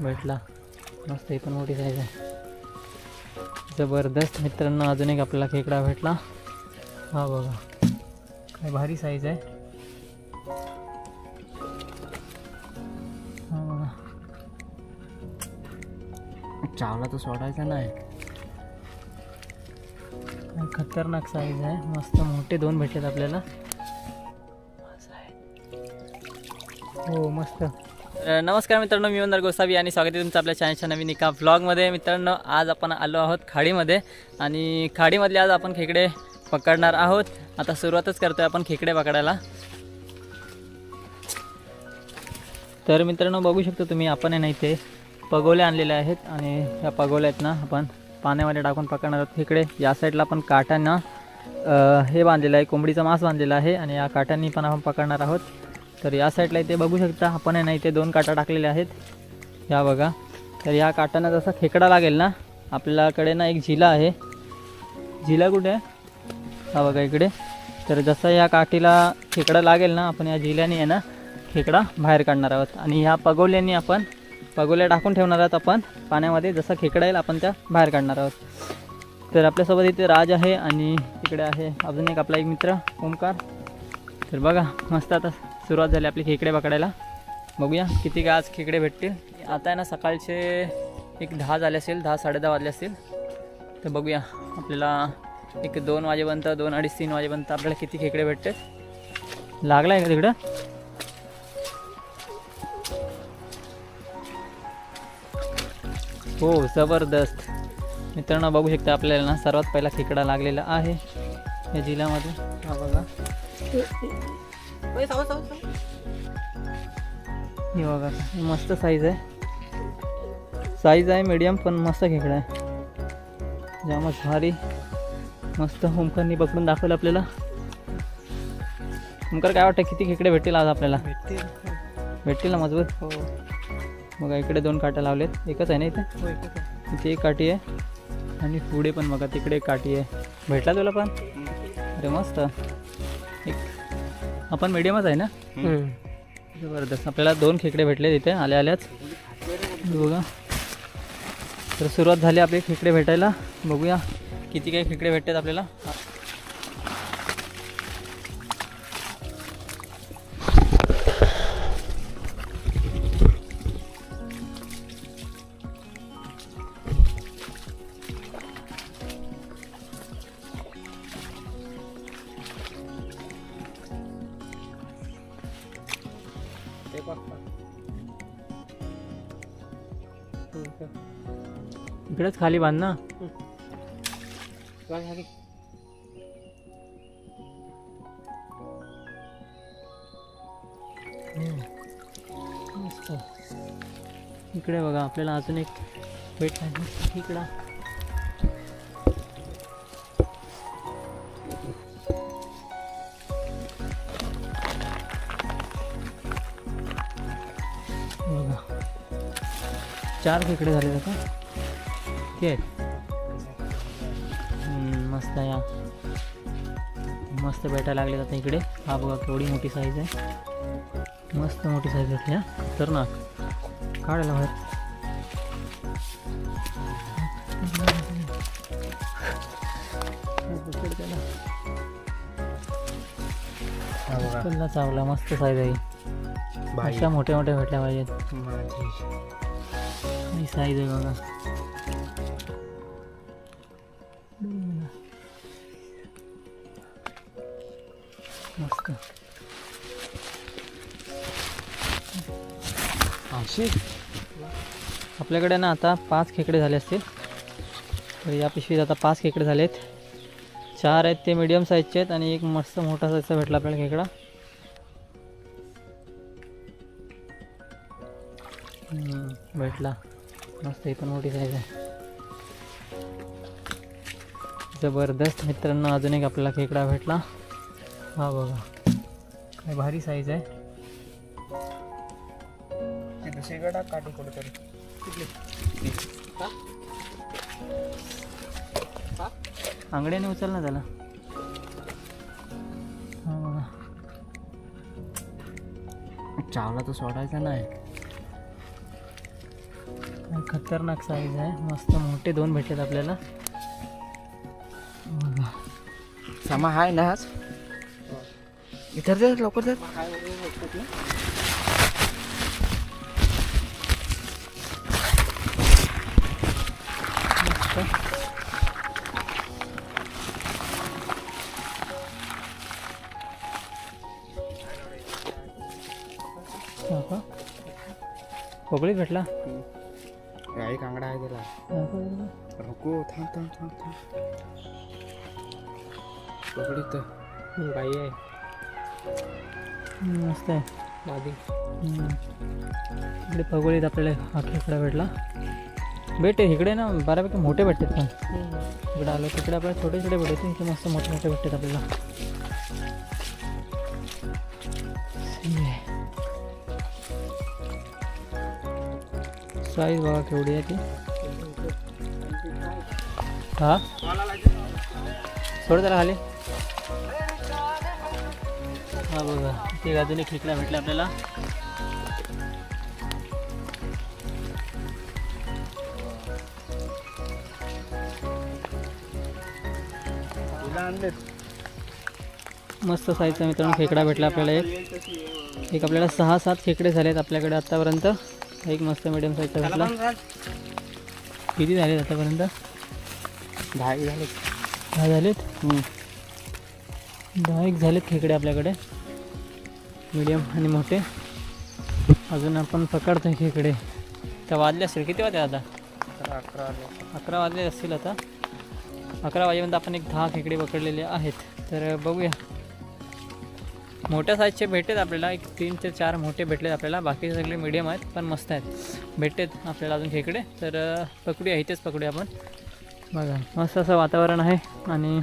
भेटला. मस्त ही पण मोठी साईज आहे. जबरदस्त मित्रांनो अजून एक आपल्याला खेकडा भेटला. हा बघा. काय भारी साईज आहे. हा बघा. चावला तर सोडायचा नाही. खतरनाक साईज आहे. मस्त मोठे दोन भेटलेत आपल्याला. आहे. हो मस्त. नमस्कार मित्रांनो मी वंदर गोसावी आणि स्वागत आहे तुमचं आपल्या चॅनलच्या नवीन एका व्लॉगमध्ये मित्रांनो आज आपण आलो आहोत खाडीमध्ये आणि खाडीमधले आज आपण खेकडे पकडणार आहोत. आता सुरुवातच करतोय आपण खेकडे पकडायला. तर मित्रांनो बघू शकतो तुम्ही आपण आहे नाही ते पगोले आणलेले आहेत आणि या पगोल्या आहेत ना आपण पाण्यामध्ये टाकून पकडणार आहोत खेकडे. या साईडला आपण काट्यांना हे बांधलेलं आहे कोंबडीचं मांस बांधलेलं आहे आणि या काट्यांनी पण आपण पकडणार आहोत. तर या साईडला इथे बघू शकता आपण आहे ना इथे दोन काटा टाकलेले आहेत. या बघा. तर या काटांना जसा खेकडा लागेल ना आपल्याकडे ना एक झिला आहे. झिला कुठे? आहे हा बघा इकडे. तर जसा या काठीला खेकडा लागेल ना आपण या झिल्याने आहे ना खेकडा बाहेर काढणार आहोत. आणि ह्या पगोल्याने आपण पगोल्या टाकून ठेवणार आहोत आपण. पाण्यामध्ये जसा खेकडा येईल आपण त्या बाहेर काढणार आहोत. तर आपल्यासोबत इथे राज आहे आणि इकडे आहे अजून एक आपला एक मित्र ओमकार तर बघा मस्त आता सुरुवात झाली आपली खेकडे पकडायला. बघूया किती काय आज खेकडे भेटतील. आता आहे ना सकाळचे एक दहा झाले असेल दहा साडेदहा वाजले असतील. तर बघूया आपल्याला एक दोन वाजेपर्यंत दोन अडीच तीन वाजेपर्यंत आपल्याला किती खेकडे भेटते लागला आहे का तिकडं? हो जबरदस्त. मित्रांनो बघू शकता आपल्याला ना सर्वात पहिला खेकडा लागलेला आहे या जिल्ह्यामध्ये. हा बघा. हे बघा हे मस्त साईज आहे. साईज आहे मीडियम पण मस्त खेकडा आहे. जामच भारी. मस्त होमकरनी पकडून दाखवलं आपल्याला. होमकर काय वाटतं किती खेकडे भेटतील आज आपल्याला? भेटतील. भेटतील ना मजबूत? हो. बघा इकडे दोन काट्या लावलेत. एकच आहे ना इथे? हो. इथे एक काठी आहे. आणि पुढे पण बघा तिकडे एक काठी आहे. भेटला तुला पण? अरे मस्त. आपण मीडियमच आहे ना? जबरदस्त. आपल्याला दोन खेकडे भेटले तिथे आल्या आल्याच. बघा. तर सुरुवात झाली आपले खेकडे भेटायला. बघूया किती काही खेकडे भेटतात आपल्याला. इकडेच खाली बांध ना. इकडे बघा आपल्याला अजून एक भेट इकडा. बघा. चार खेकडे झाले का किती हम्म, मस्त आहे या मस्त भेटायला लागले आता इकडे। हा बघा केवढी मोठी साईज आहे मस्त मोठी साईज हा खतरनाक। काढायला बाहेर. हा चावला मस्त साईज आहे बाई. अशा मोठ्या मोठ्या भेटल्या पाहिजेत. ही साईज आहे बघा। पिशवी आपल्याकडे ना आता पाच खेकडे झाले असतील. तर या पिशवीत आता पाच खेकडे झालेत. चार आहेत ते मिडियम साईजचे आहेत आणि एक मस्त मोठा साईजचा भेटला आपल्याला खेकडा. भेटला. मस्त ही पण मोठी साईज आहे. जबरदस्त मित्रांनो अजून एक आपल्याला खेकडा भेटला. हा बघा. भारी साईज आहे. ती दुसरीकडे काठी कुठेतरी. कुठली आंगड्याने उचल ना त्याला. चावला तर सोडायचा नाही. खतरनाक साईज आहे. मस्त मोठे दोन भेटलेत आपल्याला. बघा. सामा हाय ना आज? इतर जर लवकर कोकळीत भेटला? गाई कांगडा आहे त्याला? रुको थांब थांब थांब थांब. पकडीत गाई आहे. मस्त आहे. मादी. इकडे पगोलीत आपल्याला हा खेकडा भेटला. भेटे इकडे ना बऱ्यापैकी मोठे भेटतात पण. इकडे आलो तिकडे आपल्याला छोटे छोटे भेटते इथे मस्त मोठे मोठे भेटतात आपल्याला. साईज बघा केवढी आहे ती. हा? सोड त्याला खाली. हा बघा ते अजून एक खेकडा भेटला आपल्याला. मस्त साईजचा मित्रांनो खेकडा भेटला आपल्याला एक. एक आपल्याला सहा सात खेकडे झालेत आपल्याकडे आत्तापर्यंत एक मस्त मिडियम साईजचा भेटला किती झालेत आतापर्यंत? दहा एक झाले दहा झालेत? दहा एक झालेत खेकडे आपल्याकडे. मिडियम आणि मोठे. अजून आपण पकडतोय खेकडे. तर वाजले असतील. किती वाजले आता? अकरा अकरा वाजले असतील आता. अकरा वाजेपर्यंत आपण एक दहा खेकडे पकडलेले आहेत. तर बघूया. मोठ्या साईजचे भेटेत आपल्याला. एक तीन ते चार मोठे भेटलेत आपल्याला. बाकी सगळे मिडियम आहेत पण मस्त आहेत. भेटतात आपल्याला अजून खेकडे. तर पकडूया. इथेच पकडूया आपण. बघा मस्त असं वातावरण आहे आणि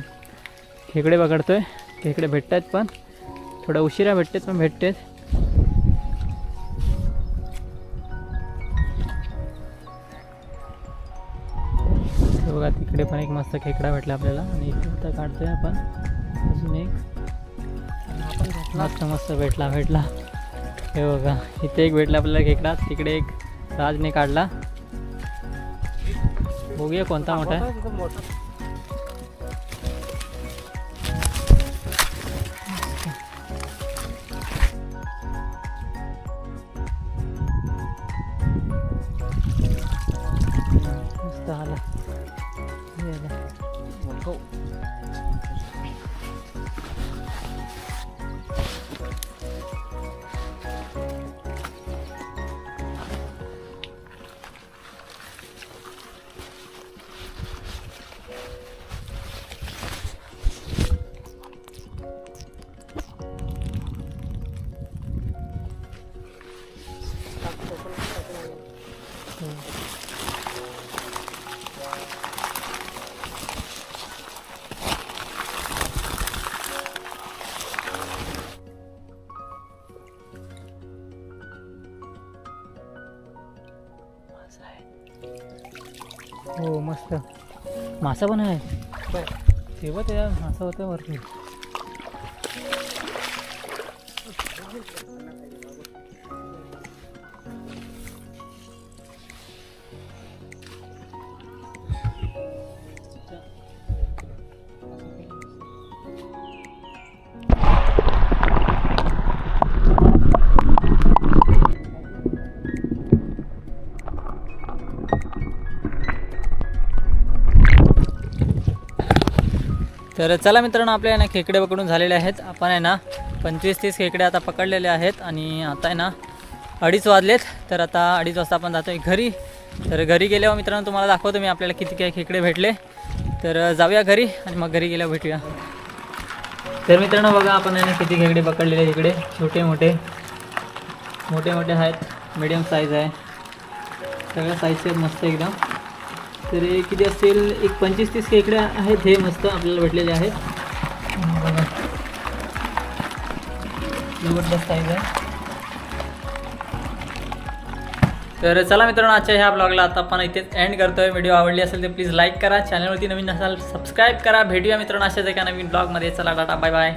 खेकडे पकडतोय. खेकडे भेटत आहेत पण. थोडं उशिरा भेटतात पण भेटतात. बघा तिकडे पण एक मस्त खेकडा भेटला आपल्याला. आणि इथे आता काढतोय आपण. अजून एक. मस्त मस्त भेटला भेटला. हे बघा इथे एक भेटला आपल्याला खेकडा तिकडे एक राजने काढला. बघूया कोणता मोठा आहे. आला. मस्त. मासा पण आहे. तेव्हा त्या मासा होता वरती. तर चला मित्रांनो आपल्या ना खेकडे पकडून झालेले आहेत. आपण आहे ना पंचवीस तीस खेकडे आता पकडलेले आहेत आणि आता आहे ना अडीच वाजलेत. तर आता अडीच वाजता आपण जातो आहे घरी. तर घरी गेल्यावर मित्रांनो तुम्हाला दाखवतो मी आपल्याला किती काय खेकडे भेटले. तर जाऊया घरी आणि मग घरी गेल्यावर भेटूया. तर मित्रांनो बघा आपण आहे ना किती खेकडे पकडलेले इकडे. छोटे मोठे. मोठे मोठे आहेत. मिडियम साईज आहे. सगळ्या साईजचे आहेत मस्त एकदम. तर हे किती असतील? एक पंचवीस तीस खेकडे आहेत. हे मस्त आपल्याला भेटलेले आहेत. जबरदस्त आहे. तर चला मित्रांनो आजच्या ह्या ब्लॉगला आता आपण इथेच एंड करतोय. व्हिडिओ आवडली असेल तर प्लीज लाईक करा. चॅनलवरती नवीन असाल सबस्क्राईब करा. भेटूया मित्रांनो अशाच एका नवीन ब्लॉगमध्ये चला टाटा बाय बाय